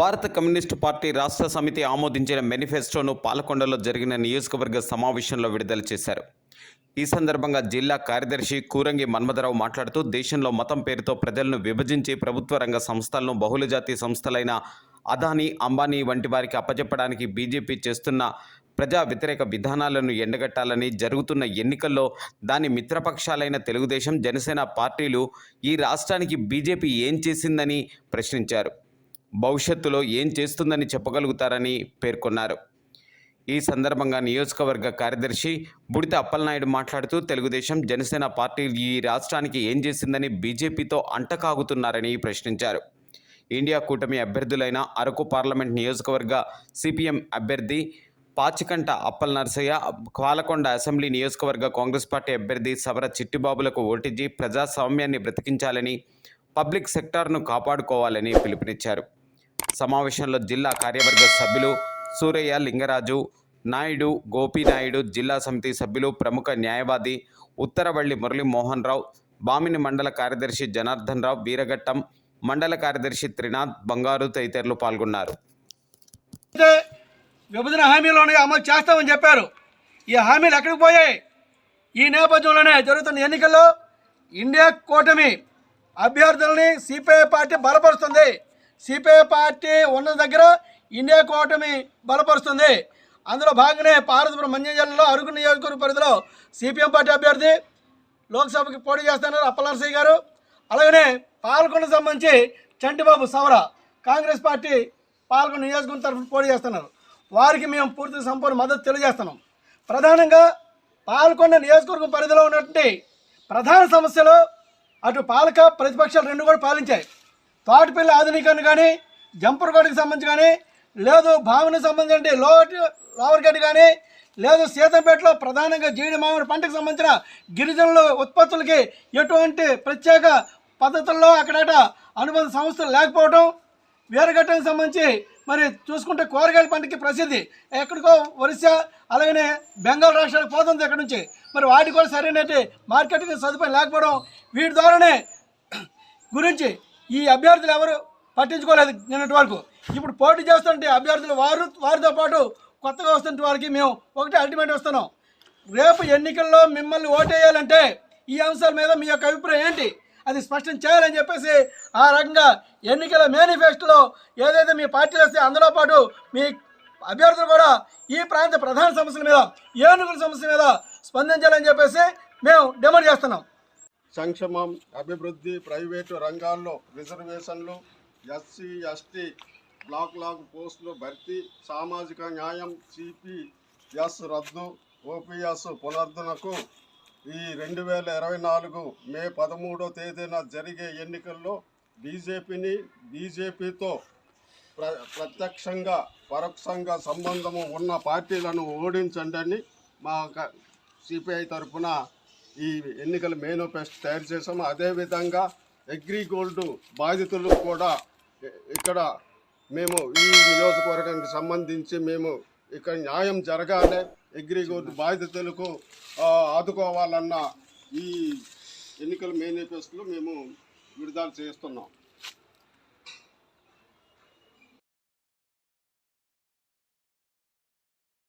భారత communist party రాష్ట్ర సమితి ఆమోదించిన మేనిఫెస్టోను పాలకొండలో జరిగిన నియోజకవర్గ సమావేశంలో విడుదల చేశారు. ఈ సందర్భంగా జిల్లా కార్యదర్శి కూరంగి మన్మధరావు మాట్లాడుతూ దేశంలో మతం పేరుతో ప్రజలను విభజించి ప్రభుత్వ రంగ సంస్థలను బహుళజాతి సంస్థలైన అదానీ అంబానీ వంటి వారికి అప్పచెప్పడానికి బీజేపీ చేస్తున్న ప్రజా వ్యతిరేక విధానాలను ఎండగట్టాలని జరుగుతున్న ఎన్నికల్లో దాని మిత్రపక్షాలైన తెలుగుదేశం జనసేన పార్టీలు ఈ రాష్ట్రానికి బీజేపీ ఏం చేసిందని ప్రశ్నించారు. భవిష్యత్తులో ఏం చేస్తుందని చెప్పగలుగుతారని పేర్కొన్నారు. ఈ సందర్భంగా నియోజకవర్గ కార్యదర్శి బుడిత అప్పలనాయుడు మాట్లాడుతూ తెలుగుదేశం జనసేన పార్టీ ఈ రాష్ట్రానికి ఏం చేసిందని బీజేపీతో అంటకాగుతున్నారని ప్రశ్నించారు. ఇండియా కూటమి అభ్యర్థులైన అరకు పార్లమెంట్ నియోజకవర్గ సిపిఎం అభ్యర్థి పాచికంట అప్పల్ నరసయ్య పాలకొండ అసెంబ్లీ నియోజకవర్గ కాంగ్రెస్ పార్టీ అభ్యర్థి సవర చిట్టిబాబులకు ఓటించి ప్రజాస్వామ్యాన్ని బ్రతికించాలని పబ్లిక్ సెక్టార్ను కాపాడుకోవాలని పిలుపునిచ్చారు. సమావేశంలో జిల్లా కార్యవర్గ సభ్యులు సూరయ్య లింగరాజు నాయుడు గోపీనాయుడు జిల్లా సమితి సభ్యులు ప్రముఖ న్యాయవాది ఉత్తరవల్లి మురళీ మోహన్ రావు బామిని మండల కార్యదర్శి జనార్దన్ రావు వీరఘట్టం మండల కార్యదర్శి త్రినాథ్ బంగారు తదితరులు పాల్గొన్నారు. అయితే విభజన హామీలోనే అమలు చేస్తామని చెప్పారు. ఈ హామీలు ఎక్కడికి పోయాయి? ఈ నేపథ్యంలోనే జరుగుతున్న ఎన్నికల్లో ఇండియా కూటమి అభ్యర్థులని సిపిఐ పార్టీ బలపరుస్తుంది. సిపిఐ పార్టీ ఉన్న దగ్గర ఇండియా కూటమి బలపరుస్తుంది. అందులో భాగంగానే పార్వతీపురం మంజం జిల్లాలో అరకు నియోజకవర్గ పరిధిలో సిపిఎం పార్టీ అభ్యర్థి లోక్సభకి పోటీ చేస్తున్నారు అప్పలనరసయ్య గారు. అలాగనే పాల్గొండ సంబంధించి చంటిబాబు సవర కాంగ్రెస్ పార్టీ పాల్గొండ నియోజకవర్గం తరఫున పోటీ చేస్తున్నారు. వారికి మేము పూర్తి సంపూర్ణ మద్దతు తెలియజేస్తున్నాం. ప్రధానంగా పాల్గొండ నియోజకవర్గం పరిధిలో ఉన్నటువంటి ప్రధాన సమస్యలు అటు పాలక ప్రతిపక్షాలు రెండు కూడా పాలించాయి. తోటపల్లి ఆధునికాన్ని కానీ జంపర్గడ్డకి సంబంధించి కానీ లేదు భావనకు సంబంధించి లోటు లోవర్గడ్డ కానీ లేదు సీతంపేటలో ప్రధానంగా జీడి మామిడి పంటకు సంబంధించిన గిరిజనుల ఉత్పత్తులకి ఎటువంటి ప్రత్యేక పద్ధతుల్లో అక్కడట అనుబంధ సంస్థలు లేకపోవడం వీరగట్టకు సంబంధించి మరి చూసుకుంటే కూరగాయల పంటకి ప్రసిద్ధి. ఎక్కడికో ఒరిస్సా అలాగనే బెంగాల్ రాష్ట్రాలకు పోతుంది ఇక్కడ నుంచి. మరి వాటి కూడా సరైన మార్కెట్కి సదుపాయం లేకపోవడం వీటి ద్వారానే గురించి ఈ అభ్యర్థులు ఎవరు పట్టించుకోలేదు నిన్నటి వరకు. ఇప్పుడు పోటీ చేస్తుంటే అభ్యర్థులు వారు వారితో పాటు కొత్తగా వస్తున్న వారికి మేము ఒకటే అల్టిమేట్ వస్తున్నాం రేపు ఎన్నికల్లో మిమ్మల్ని ఓటేయాలంటే ఈ అంశాల మీద మీ యొక్క అభిప్రాయం ఏంటి? అది స్పష్టం చేయాలని చెప్పేసి ఆ రకంగా ఎన్నికల మేనిఫెస్టోలో ఏదైతే మీ పార్టీ వస్తే అందులో పాటు మీ అభ్యర్థులు కూడా ఈ ప్రాంత ప్రధాన సమస్యల మీద ఏనుగుల సమస్య మీద స్పందించాలని చెప్పేసి మేము డిమాండ్ చేస్తున్నాం. సంక్షేమం అభివృద్ధి ప్రైవేటు రంగాల్లో రిజర్వేషన్లు ఎస్సీ ఎస్టీ బ్లాక్ లాగ్ పోస్టులు భర్తీ సామాజిక న్యాయం సిపిఎస్ రద్దు ఓపీఎస్ పునరుద్ధరణకు ఈ రెండు వేల ఇరవై నాలుగు మే పదమూడో తేదీన జరిగే ఎన్నికల్లో బీజేపీని బీజేపీతో ప్ర ప్రత్యక్షంగా పరోక్షంగా సంబంధము ఉన్న పార్టీలను ఓడించండి అని మా సిపిఐ తరఫున ఈ ఎన్నికల మేనిఫెస్టో తయారు చేసాము అదేవిధంగా అగ్రిగోల్డ్ బాధితులు కూడా ఇక్కడ మేము ఈ నియోజకవర్గానికి సంబంధించి మేము ఇక్కడ న్యాయం జరగాలి. అగ్రిగోల్డ్ బాధితులకు ఆదుకోవాలన్న ఈ ఎన్నికల మేనిఫెస్టోలో మేము విడుదల చేస్తున్నాం.